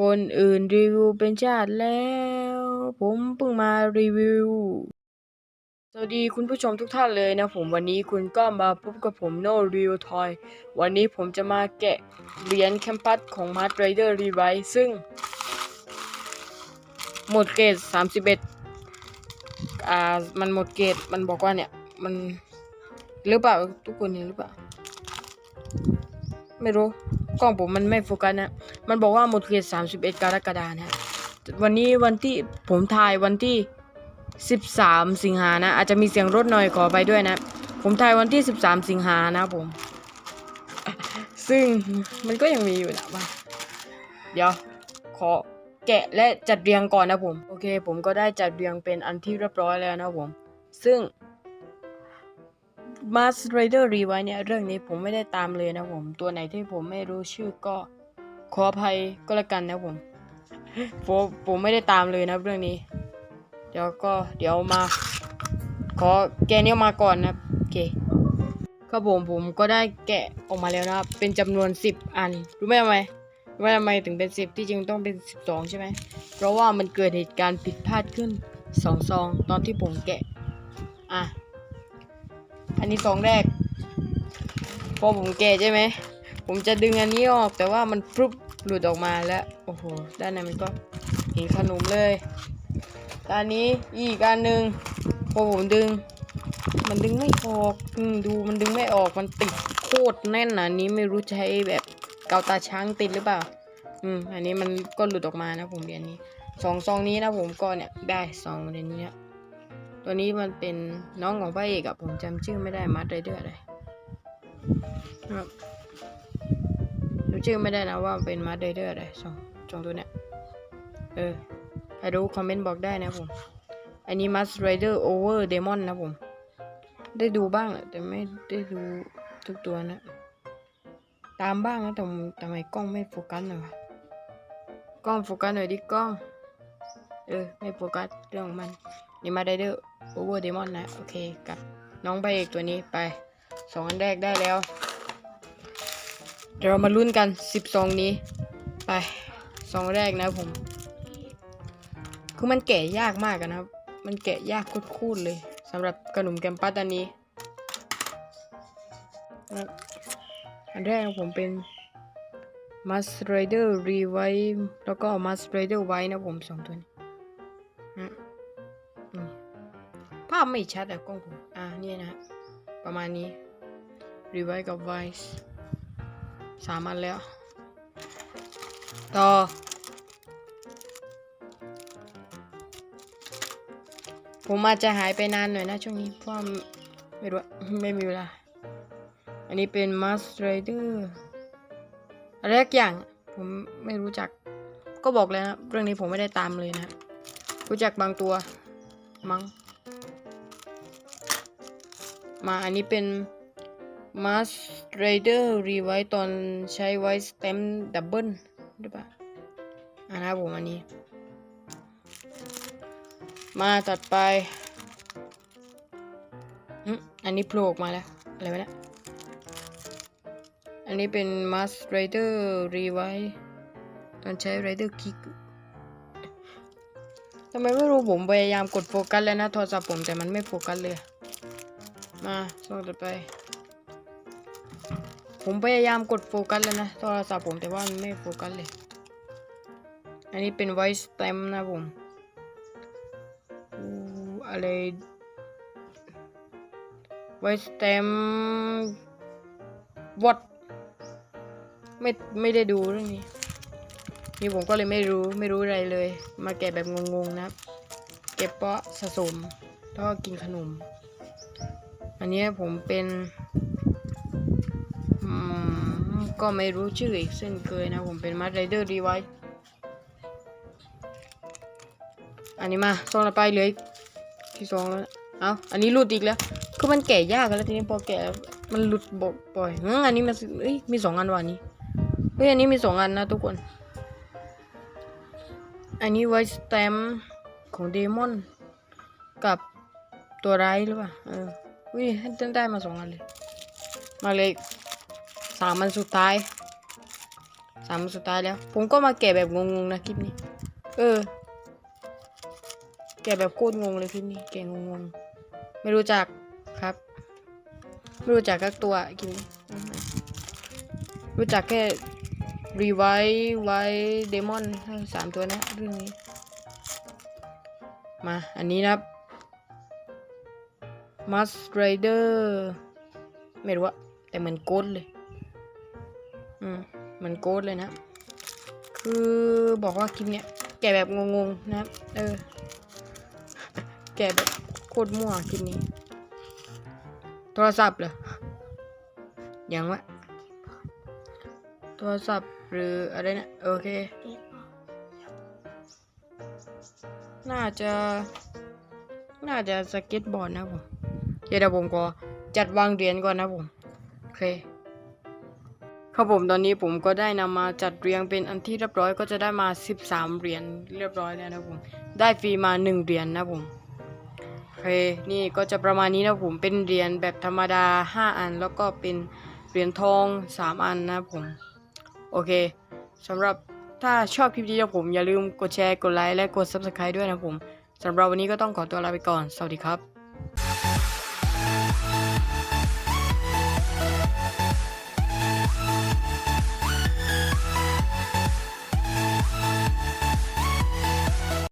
คนอื่นรีวิวเป็นชาติแล้ว ผมเพิ่งมารีวิว สวัสดีคุณผู้ชมทุกท่านเลยนะผมวันนี้คุณก็มาพบกับผมโนรีวิวทอยวันนี้ผมจะมาแกะเหรียญแคมปัสของ m a r t Rider Revive ซึ่ง หมดเกรด31อ่ามันหมดเกรดมันบอกว่าเนี่ย มันหรือเปล่าทุกคนเห็นหรือเปล่า ไม่รู้ กล้องผมมันไม่โฟกัสนะมันบอกว่าหมดเขต31กรกฎานะวันนี้วันที่ผมถ่ายวันที่13สิงหานะ อาจจะมีเสียงรถหน่อยขอไปด้วยนะ ผมถ่ายวันที่13สิงหานะผม ซึ่งมันก็ยังมีอยู่นะว่า เดี๋ยวขอแกะและจัดเรียงก่อนนะผม โอเค ผมก็ได้จัดเรียงเป็นอันที่เรียบร้อยแล้วนะผม ซึ่ง มาสไรเดอร์รีไวเนี่ยเรื่องนี้ผมไม่ได้ตามเลยนะผม ตัวไหนที่ผมไม่รู้ชื่อก็ขออภัยก็แล้วกันนะผมผมผมไม่ได้ตามเลยนะเรื่องนี้ เดี๋ยวก็เดี๋ยวมา ขอแกะนี้มาก่อนนะโอเคครับผมผมก็ได้แกะออกมาแล้วนะครับ เป็นจำนวน 10 อัน รู้ไหมทำไมรู้ไหมทำไมถึงเป็น 10 ที่จริงต้องเป็น 12 ใช่ไหม เพราะว่ามันเกิดเหตุการณ์ผิดพลาดขึ้นสองซองตอนที่ผมแกะ อะ อันนี้ซองแรก พอผมแกะใช่ไหม ผมจะดึงอันนี้ออก แต่ว่ามันฟลุปหลุดออกมาแล้ว โอ้โห ด้านในมันก็เห็นขนมเลยด้านนี้อีกอันหนึ่งพอผมดึง มันดึงไม่ออกอืมดูมันดึงไม่ออก มันติดโคตรแน่นนะอันนี้ไม่รู้ใช้แบบเกาตาช้างติดหรือเปล่า อืม อันนี้มันก็หลุดออกมานะผมเรียนนี้สองซองนี้นะผมก็เนี่ยได้ซองเรียนนี้นะ ตัวนี้มันเป็นน้องของพระเอกอะผมจำชื่อไม่ได้มาร์ไรเดอร์อะไรครับจำชื่อไม่ได้นะว่าเป็นมาร์ไรเดอร์อะไรสองสองตัวเนี้ยเออใครรู้คอมเมนต์บอกได้นะผมอันนี้มาร์ไรเดอร์โอเวอร์เดมอนนะผม ได้ดูบ้างแหละแต่ไม่ได้ดูทุกตัวนะ ตามบ้างนะแต่ทำไมกล้องไม่โฟกัสหน่อยวะกล้องโฟกัสหน่อยดิกล้อง เออ ไม่โฟกัสเรื่องของมันนี่มาได้เดอร์ โอเวอร์เดมอนนะโอเคกับน้องพระเอกตัวนี้ไปสองอันแรกได้แล้ว เดี๋ยวเรามาลุ้นกันสิบสองนี้ ไปสองแรกนะผม คือมันแกะยากมากนะครับ มันแกะยากคูดๆเลยสำหรับขนมแกมปัสอันนี้อันแรกของผมเป็นมาสไรเดอร์รีไวแล้วก็มาสไรเดอร์ไวนะผมสองตัวนี้าพไม่ชัดอะกล้องผมอ่านี่นะ ประมาณนี้รีไวกับไวส์สามอันแล้ว ต่อ ผมอาจจะหายไปนานหน่อยนะช่วงนี้เพราะไม่รู้ไม่มีเวลา อันนี้เป็นมาสไรเดอร์อะไรสักอย่าง ผมไม่รู้จัก ก็บอกเลยนะ เรื่องนี้ผมไม่ได้ตามเลยนะ รู้จักบางตัวมั้ง มาอันนี้เป็น Mass Rider r e v i ตอนใช้ไว้ Stem Double หรือเปล่าอ่านะครับผมอันนี้ มาตัดไปอันนี้โผล่ออกมาแล้ว อะไรวะเนี่ยอันนี้เป็น Mass Rider r e v i ตอนใช้ Rider Kick ทำไมไม่รู้ผมพยายามกดโฟกัสแล้วนะโทรศัพท์ผมแต่มันไม่โฟกัสเลย มาส่งต่อไป ผมพยายามกดโฟกัสแล้วนะโทรศัพท์ผมแต่ว่ามันไม่โฟกัสเลย อันนี้เป็น Voice Stem นะผมอะไร Voice Stem What ไม่ไม่ได้ดูเรื่องนี้ นี่ผมก็เลยไม่รู้ไม่รู้อะไรเลย มาแกะแบบงงๆนะเก็บเพาะสะสมแล้วก็กินขนม อันนี้ผมเป็นอืมก็ไม่รู้ชื่ออีกเส้นเคยนะ ผมเป็นมาร์ไรเดอร์รีไวอันนี้มาซองละไปเลยที่สองแล้วเอาอันนี้หลุดอีกแล้วคือมันแกะยากแล้วทีนี้พอแกะมันหลุดบ่บ่อยอืมอันนี้มันเอ้ยมีสองอันว่ะอันนี้เฮ้ยอันนี้มีสองอันนะทุกคน อันนี้ไว้สแตมของเดมอนกับตัวร้ายหรือเปล่าเออ อุ้ยได้มาสองอันเลย มาเลยสามอันสุดท้ายสาามสุดท้ายแล้ว ผมก็มาแกะแบบงงๆนะคลิปนี้ เออ แกะแบบโคตรงงเลยคลิปนี้ แกะงงๆ ไม่รู้จักครับ ไม่รู้จักกักตัวคลิปนี้ รู้จักแค่รีไวไวเดมอนสามตัวนะเรื่องนี้ มา อันนี้นะครับ มัสไรเดอร์ไม่รู้อะแต่เหมือนโกดเลย อืมเหมือนโกดเลยนะ คือบอกว่าคลิปเนี้ยแกแบบงงๆนะ เออ แกแบบโคตรมั่วคลิปนี้ โทรศัพท์เหรอยังวะโทรศัพท์หรืออะไรนะโอเค น่าจะ น่าจะสเก็ตบอร์ดนะผม เดี๋ยวผมก็จัดวางเหรียญก่อนนะผมโอเคครับผมตอนนี้ผมก็ได้นำมาจัดเรียงเป็นอันที่เรียบร้อยก็จะได้มา 13 เหรียญเรียบร้อยแล้วนะผมได้ฟรีมา 1 เหรียญนะผมโอเคนี่ก็จะประมาณนี้นะผมเป็นเหรียญแบบธรรมดา 5 อัน แล้วก็เป็นเหรียญทอง 3 อันนะผมโอเคสำหรับถ้าชอบคลิปนี้นะผมอย่าลืมกดแชร์กดไลค์และกด Subscribe ด้วยนะผมสำหรับวันนี้ก็ต้องขอตัวลาไปก่อน สวัสดีครับ